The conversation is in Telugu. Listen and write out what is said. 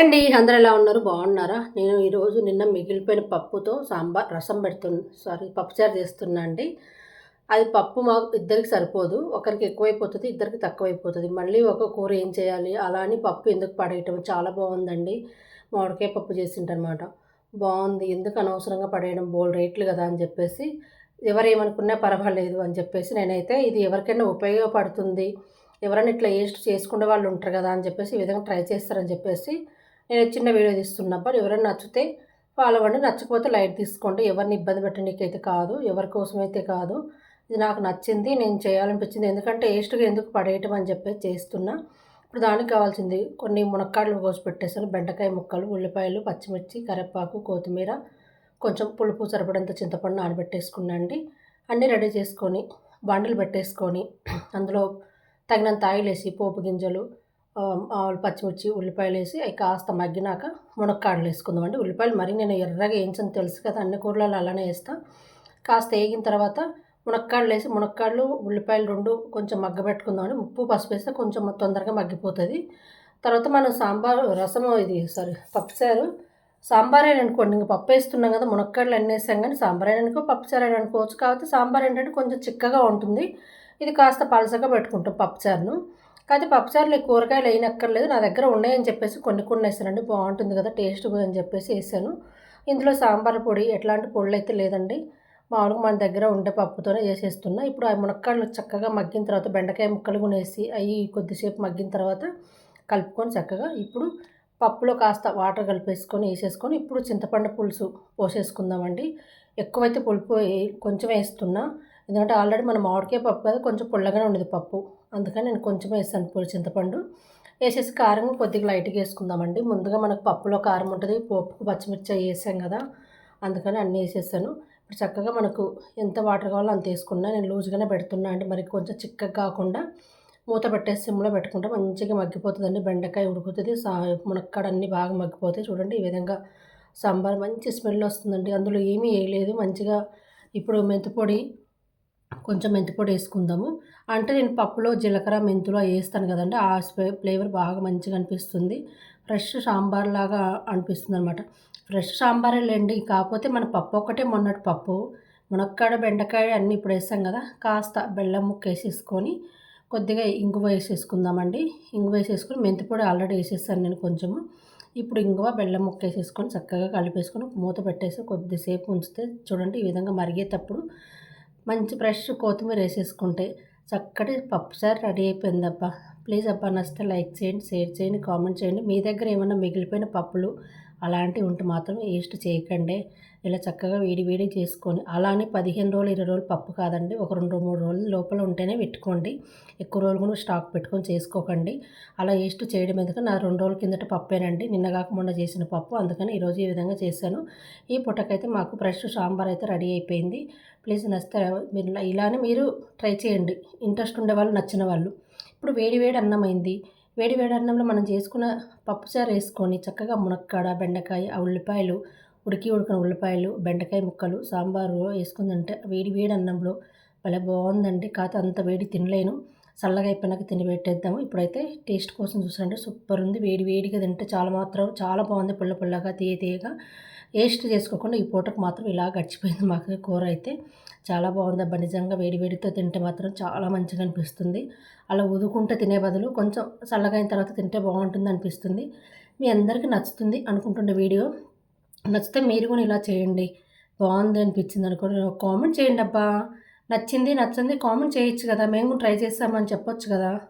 అండి అందరు ఎలా ఉన్నారు? బాగున్నారా? నేను ఈరోజు నిన్న మిగిలిపోయిన పప్పుతో సాంబార్ రసం పెడుతున్నా సారీ పప్పుచారు చేస్తున్నా అండి. అది పప్పు మా ఇద్దరికి సరిపోదు. ఒకరికి ఎక్కువైపోతుంది ఇద్దరికి తక్కువైపోతుంది. మళ్ళీ ఒక కూర ఏం చేయాలి? అలా అని పప్పు ఎందుకు పడేయటం? చాలా బాగుందండి. మామిడికాయ పప్పు చేసింటనమాట బాగుంది. ఎందుకు అనవసరంగా పడేయడం? బోల్ రేట్లు కదా అని చెప్పేసి ఎవరేమనుకున్నా పర్వాలేదు అని చెప్పేసి నేనైతే ఇది ఎవరికైనా ఉపయోగపడుతుంది. ఎవరైనా ఇట్లా వేస్ట్ చేసుకునే వాళ్ళు ఉంటారు కదా అని చెప్పేసి ఈ విధంగా ట్రై చేస్తారని చెప్పేసి నేను చిన్న వీడియో తీస్తున్నప్పుడు ఎవరైనా నచ్చితే ఫాలో అవ్వండి నచ్చకపోతే లైట్ తీసుకోండి. ఎవరిని ఇబ్బంది పెట్టడానికైతే కాదు. ఎవరి కోసమైతే కాదు. ఇది నాకు నచ్చింది నేను చేయాలనిపించింది. ఎందుకంటే వేస్ట్గా ఎందుకు పడేయటం అని చెప్పి చేస్తున్నా. ఇప్పుడు దానికి కావాల్సింది కొన్ని మునక్కాడలు కోసి పెట్టేసాను బెండకాయ ముక్కలు ఉల్లిపాయలు పచ్చిమిర్చి కరివేపాకు కొత్తిమీర కొంచెం పులుపు సరిపడంత చింతపండు నానబెట్టేసుకున్నాండి. అన్నీ రెడీ చేసుకొని బండలు పెట్టేసుకొని అందులో తగినంత ఆయిల్ వేసి పోపు గింజలు ఆవులు పచ్చిమిర్చి ఉల్లిపాయలు వేసి అవి కాస్త మగ్గినాక మునక్కాడలు వేసుకుందామండి. ఉల్లిపాయలు మరి నేను ఎర్రగా వేయించని తెలుసు కదా అన్ని కూరలలో అలానే వేస్తాను కాస్త వేగిన తర్వాత మునక్కాడలు వేసి మునక్కాడలు ఉల్లిపాయలు రెండు కొంచెం మగ్గబెట్టుకుందామని ఉప్పు పసుపు వేస్తే కొంచెం తొందరగా మగ్గిపోతుంది. తర్వాత మనం సాంబార్ రసం ఇది సారీ పప్పుచారు. సాంబార్ అయిన అనుకోండి ఇంకా పప్పు వేస్తున్నాం కదా మునక్కాడలు అన్నీ వేసాం కానీ సాంబార్ అయిన అనుకో పప్పుచారు అని అనుకోవచ్చు. కాబట్టి సాంబార్ ఏంటంటే కొంచెం చిక్కగా ఉంటుంది. ఇది కాస్త పలసగా పెట్టుకుంటాం పప్పుచారును. కాకపోతే పప్పుచారులు కూరగాయలు అయినక్కర్లేదు నా దగ్గర ఉన్నాయని చెప్పేసి కొన్ని కొన్ని వేసానండి బాగుంటుంది కదా టేస్ట్ అని చెప్పేసి వేసాను. ఇందులో సాంబార్ పొడి ఎట్లాంటి పొడులు అయితే లేదండి. మామూలుగా మన దగ్గర ఉండే పప్పుతోనే చేసేస్తున్నా. ఇప్పుడు ఆ మునక్కాయలు చక్కగా మగ్గిన తర్వాత బెండకాయ ముక్కలు కొనేసి అవి కొద్దిసేపు మగ్గిన తర్వాత కలుపుకొని చక్కగా ఇప్పుడు పప్పులో కాస్త వాటర్ కలిపేసుకొని వేసేసుకొని ఇప్పుడు చింతపండు పులుసు పోసేసుకుందామండి. ఎక్కువైతే పులుపు కొంచెం వేస్తున్నా. ఎందుకంటే ఆల్రెడీ మనం మామిడికాయ పప్పు కదా కొంచెం పుల్లగానే ఉండేది పప్పు. అందుకని నేను కొంచెం వేసాను పొడి చింతపండు. వేసేసి కారం కొద్దిగా లైట్గా వేసుకుందామండి. ముందుగా మనకు పప్పులో కారం ఉంటుంది పప్పుకు పచ్చిమిర్చి వేసాం కదా అందుకని అన్నీ వేసేసాను ఇప్పుడు చక్కగా మనకు ఎంత వాటర్ కావాలో అంత వేసుకున్నా నేను లూజ్గానే పెడుతున్నా అండి. మరి కొంచెం చిక్కగా కాకుండా మూత పెట్టేసి సిమ్లో పెట్టుకుంటే మంచిగా మగ్గిపోతుందండి. బెండకాయ ఉడుకుతుంది సా మునక్కాడ అన్నీ బాగా మగ్గిపోతాయి. చూడండి ఈ విధంగా సాంబార్ మంచి స్మెల్ వస్తుందండి. అందులో ఏమీ వేయలేదు. మంచిగా ఇప్పుడు మెంతిపొడి కొంచెం మెంతిపొడి వేసుకుందాము. అంటే నేను పప్పులో జీలకర్ర మెంతులు వేస్తాను కదండి. ఆ ఫ్లేవర్ బాగా మంచిగా అనిపిస్తుంది. ఫ్రెష్ సాంబార్ లాగా అనిపిస్తుంది అనమాట ఫ్రెష్ సాంబారే లేండి. కాకపోతే మన పప్పు ఒకటే మొన్నటి పప్పు. మునక్కాడ బెండకాయ అన్నీ ఇప్పుడు వేస్తాం కదా. కాస్త బెల్లం ముక్క వేసేసుకొని కొద్దిగా ఇంగువ వేసేసుకుందామండి. ఇంగువ వేసేసుకొని మెంతిపొడి ఆల్రెడీ వేసేస్తాను నేను కొంచెము. ఇప్పుడు ఇంగువ బెల్లం ముక్క వేసేసుకొని చక్కగా కలిపేసుకొని మూత పెట్టేసి కొద్దిసేపు ఉంచితే చూడండి ఈ విధంగా మరిగేటప్పుడు మంచి ఫ్రెష్ కొత్తిమీర వేసేసుకుంటే చక్కటి పప్పుసారి రెడీ అయిపోయిందబ్బా. ప్లీజ్ అబ్బా నచ్చితే లైక్ చేయండి షేర్ చేయండి కామెంట్ చేయండి. మీ దగ్గర ఏమైనా మిగిలిపోయిన పప్పులు అలాంటివి ఉంటే మాత్రం వేస్ట్ చేయకండి. ఇలా చక్కగా వేడి వేడి చేసుకొని అలానే పదిహేను రోజులు ఇరవై రోజులు పప్పు కాదండి. ఒక రెండు మూడు రోజులు లోపల ఉంటేనే పెట్టుకోండి. ఎక్కువ రోజులు కూడా స్టాక్ పెట్టుకొని చేసుకోకండి. అలా వేస్ట్ చేయడం ఎందుకంటే నా రెండు రోజుల కిందట పప్పేనండి. నిన్న కాక మొన్న చేసిన పప్పు. అందుకని ఈరోజు ఈ విధంగా చేశాను. ఈ పుట్టకైతే మాకు ఫ్రెష్ సాంబార్ అయితే రెడీ అయిపోయింది. ప్లీజ్ నచ్చితే మీరు ఇలానే మీరు ట్రై చేయండి. ఇంట్రెస్ట్ ఉండే వాళ్ళు నచ్చిన వాళ్ళు. ఇప్పుడు వేడి వేడి అన్నం అయింది వేడి వేడి అన్నంలో మనం చేసుకున్న పప్పుచారు వేసుకొని చక్కగా మునక్కాడ బెండకాయ ఆ ఉల్లిపాయలు ఉడికి ఉడికిన ఉల్లిపాయలు బెండకాయ ముక్కలు సాంబారు వేసుకుందంటే వేడి వేడి అన్నంలో భలే బాగుందండి. కాత అంత వేడి తినలేను. చల్లగా అయిపోయినాక తిని పెట్టేద్దాము. ఇప్పుడైతే టేస్ట్ కోసం చూసారంటే సూపర్ ఉంది. వేడి వేడిగా తింటే చాలా మాత్రం చాలా బాగుంది పుల్ల పుల్లగా తీయ తీయగా. వేస్ట్ చేసుకోకుండా ఈ పూటకు మాత్రం ఇలా గడిచిపోయింది మాకు కూర అయితే. చాలా బాగుంది అబ్బా. నిజంగా వేడి వేడితో తింటే మాత్రం చాలా మంచిగా అనిపిస్తుంది. అలా ఉదుకుంటే తినే బదులు కొంచెం చల్లగా అయిన తర్వాత తింటే బాగుంటుంది అనిపిస్తుంది. మీ అందరికీ నచ్చుతుంది అనుకుంటుండే వీడియో. నచ్చితే మీరు కూడా ఇలా చేయండి. బాగుంది అనిపించింది అనుకోండి. కామెంట్ చేయండి అబ్బా. నచ్చింది నచ్చింది కామెంట్ చేయొచ్చు కదా. మేము ట్రై చేస్తామని చెప్పొచ్చు కదా.